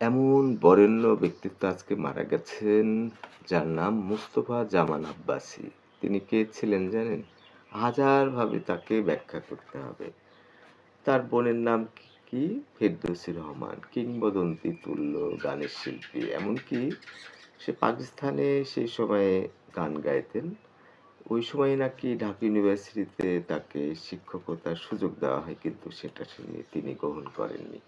এমন বরেণ্য ব্যক্তিত্ব আজকে মারা গেছেন, যার নাম মুস্তফা জামান আব্বাসী। তিনি কে ছিলেন জানেন? হাজারভাবে তাকে ব্যাখ্যা করতে হবে। তার বোনের নাম কি? ফেরদৌসী রহমান। কিংবদন্তি তুল্য, গানের শিল্পী। এমনকি সে পাকিস্তানে সেই সময়ে গান গাইতেন। ওই সময় নাকি ঢাকা ইউনিভার্সিটিতে তাকে শিক্ষকতার সুযোগ দেওয়া হয়, কিন্তু সেটা তিনি তিনি গ্রহণ করেননি।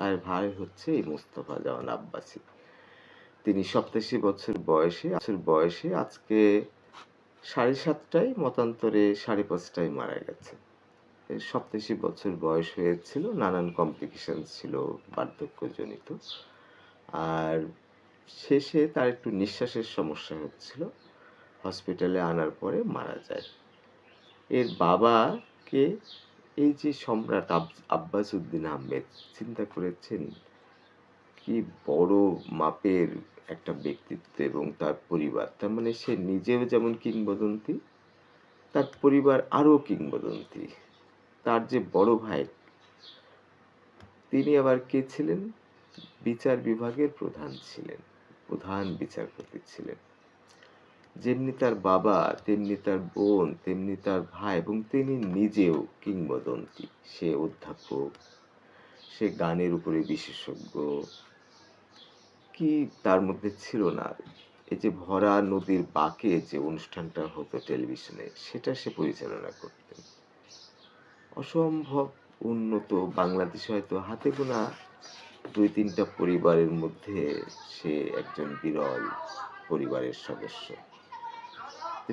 তার ভাই হচ্ছে এই মুস্তফা জামান আব্বাসী। তিনি সপ্তাশি বছর বয়সে বছর বয়সে আজকে সাড়ে সাতটায় মতান্তরে সাড়ে পাঁচটায় মারা গেছে। সপ্তাশি বছর বয়স হয়েছিল, নানান কমপ্লিকেশন ছিল বার্ধক্যজনিত। আর শেষে তার একটু নিঃশ্বাসের সমস্যা হচ্ছিল হসপিটালে আনার পরে মারা যায়। এর বাবাকে এই যে সম্রাট আব- আব্বাস উদ্দিন আহমেদ, চিন্তা করেছেন কি বড় মাপের একটা ব্যক্তিত্ব এবং তার পরিবার? তার মানে সে নিজেও যেমন কিংবদন্তি, তার পরিবার আরও কিংবদন্তি। তার যে বড় ভাই, তিনি আবার কে ছিলেন? বিচার বিভাগের প্রধান ছিলেন, প্রধান বিচারপতি ছিলেন। যেমনি তার বাবা, তেমনি তার বোন, তেমনি তার ভাই এবং তিনি নিজেও কিংবদন্তি। সে অধ্যাপক, সে গানের উপরে বিশেষজ্ঞ। কি তার মধ্যে ছিল না? এই যে ভরা নদীর বাঁকে যে অনুষ্ঠানটা হতো টেলিভিশনে, সেটা সে পরিচালনা করতেন। অসম্ভব উন্নত বাংলাদেশে হয়তো হাতে গোনা দুই তিনটা পরিবারের মধ্যে সে একজন বিরল পরিবারের সদস্য।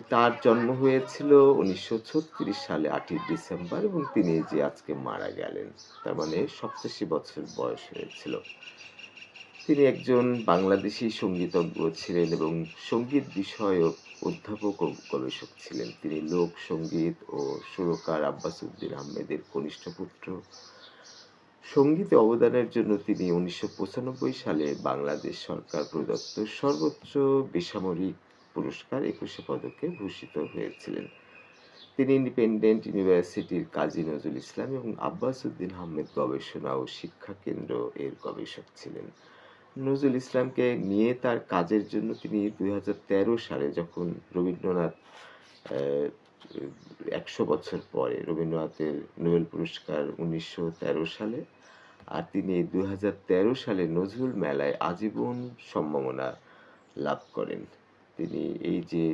তার জন্ম হয়েছিল উনিশশো ছত্রিশ সালে আটই ডিসেম্বর এবং তিনি যে আজকে মারা গেলেন, তার মানে সপ্তাশি বছর বয়স হয়েছিল। তিনি একজন বাংলাদেশি সঙ্গীতজ্ঞ ছিলেন এবং সংগীত বিষয়ক অধ্যাপক ও গবেষক ছিলেন। তিনি লোক সংগীত ও সুরকার আব্বাস উদ্দিন আহমেদের কনিষ্ঠ পুত্র। সঙ্গীতে অবদানের জন্য তিনি উনিশশো পঁচানব্বই সালে বাংলাদেশ সরকার প্রদত্ত সর্বোচ্চ বেসামরিক পুরস্কার একুশে পদকে ভূষিত হয়েছিলেন। তিনি ইন্ডিপেন্ডেন্ট ইউনিভার্সিটির কাজী নজরুল ইসলাম এবং আব্বাস উদ্দিন আহমেদ গবেষণা ও শিক্ষা কেন্দ্র এর গবেষক ছিলেন। নজরুল ইসলামকে নিয়ে তার কাজের জন্য তিনি দু হাজার তেরো সালে যখন রবীন্দ্রনাথ একশো বছর পরে রবীন্দ্রনাথের নোবেল পুরস্কার উনিশশো তেরো সালে আর তিনি দুই হাজার তেরো সালে নজরুল মেলায় আজীবন সম্ভাবনা লাভ করেন। তিনি এই যে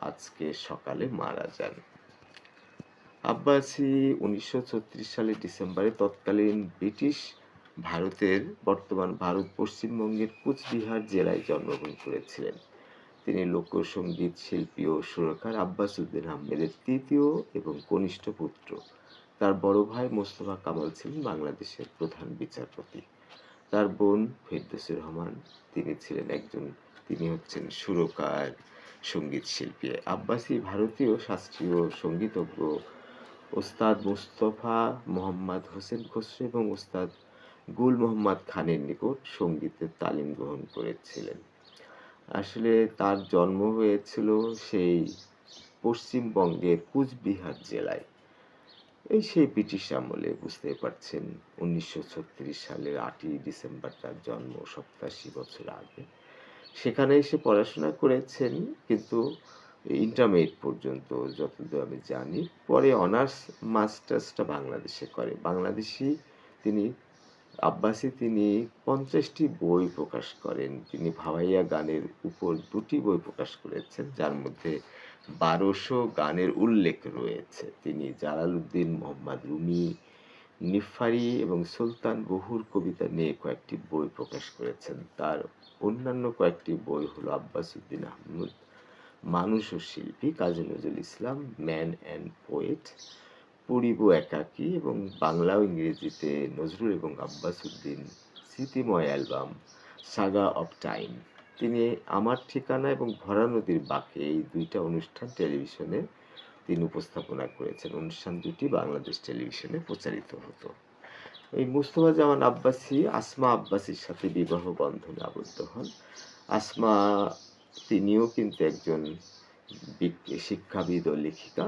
আজকে সকালে মারা যান। আব্বাসি উনিশশো সালে ডিসেম্বরে তৎকালীন ব্রিটিশ ভারতের বর্তমান ভারত পশ্চিমবঙ্গের কুচবিহার জেলায় জন্মগ্রহণ করেছিলেন। তিনি লোকসঙ্গীত শিল্পী ও সুরকার আব্বাস উদ্দিন আহমেদের তৃতীয় এবং কনিষ্ঠ পুত্র। তার বড় ভাই মোস্তফা কামাল ছিলেন বাংলাদেশের প্রধান বিচারপতি। তার বোন ফেরদৌসী রহমান, তিনি ছিলেন একজন তিনি হচ্ছেন সুরকার, সংগীত শিল্পী। আব্বাসী ভারতীয় শাস্ত্রীয় সঙ্গীতজ্ঞ ওস্তাদ মুস্তফা মোহাম্মদ হোসেন খসরু এবং ওস্তাদ গুল মোহাম্মদ খানের নিকট সঙ্গীতের তালিম গ্রহণ করেছিলেন। আসলে তার জন্ম হয়েছিল সেই পশ্চিমবঙ্গের কুচবিহার জেলায়। এই সেই ব্রিটিশ আমলে, বুঝতে পারছেন, উনিশশো ছত্রিশ সালের আটই ডিসেম্বর তার জন্ম, সপ্তাশি বছর আগে। সেখানে এসে পড়াশোনা করেছেন, কিন্তু ইন্টারমিডিয়েট পর্যন্ত যতদূর আমি জানি, পরে অনার্স মাস্টার্সটা বাংলাদেশে করে। বাংলাদেশি তিনি, আব্বাসি তিনি পঞ্চাশটি বই প্রকাশ করেন। তিনি ভাওয়াইয়া গানের উপর দুটি বই প্রকাশ করেছেন, যার মধ্যে বারোশো গানের উল্লেখ রয়েছে। তিনি জালালউদ্দিন মোহাম্মদ রুমি নিফারি এবং সুলতান বহুর কবিতা নিয়ে কয়েকটি বই প্রকাশ করেছেন। তার অন্যান্য কয়েকটি বই হলো আব্বাস উদ্দিন আহমদ, মানুষ ও শিল্পী Kazi Nazrul Islam, man and poet, পড়িব একাকী এবং বাংলা ও ইংরেজিতে নজরুল এবং আব্বাস উদ্দিন স্মৃতিময় অ্যালবাম, সাগা অফ টাইম। তিনি আমার ঠিকানা এবং ভরা নদীর বাঁকে এই দুইটা অনুষ্ঠান টেলিভিশনে তিনি উপস্থাপনা করেছেন। অনুষ্ঠান দুটি বাংলাদেশ টেলিভিশনে প্রচারিত হতো। এই মুস্তফা জামান আব্বাসী, আসমা আব্বাসীর সাথে বিবাহ বন্ধনে আবদ্ধ হন। আসমা তিনিও কিন্তু একজন শিক্ষাবিদ ও লেখিকা।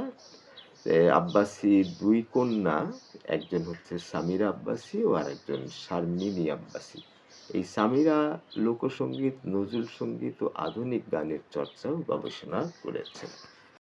আব্বাসী দুই কন্যা, একজন হচ্ছে সামিরা আব্বাসী ও আরেকজন শারমিনী আব্বাসী। এই সামিরা লোকসঙ্গীত নজরুল সংগীত ও আধুনিক গানের চর্চা ও গবেষণা করেছেন।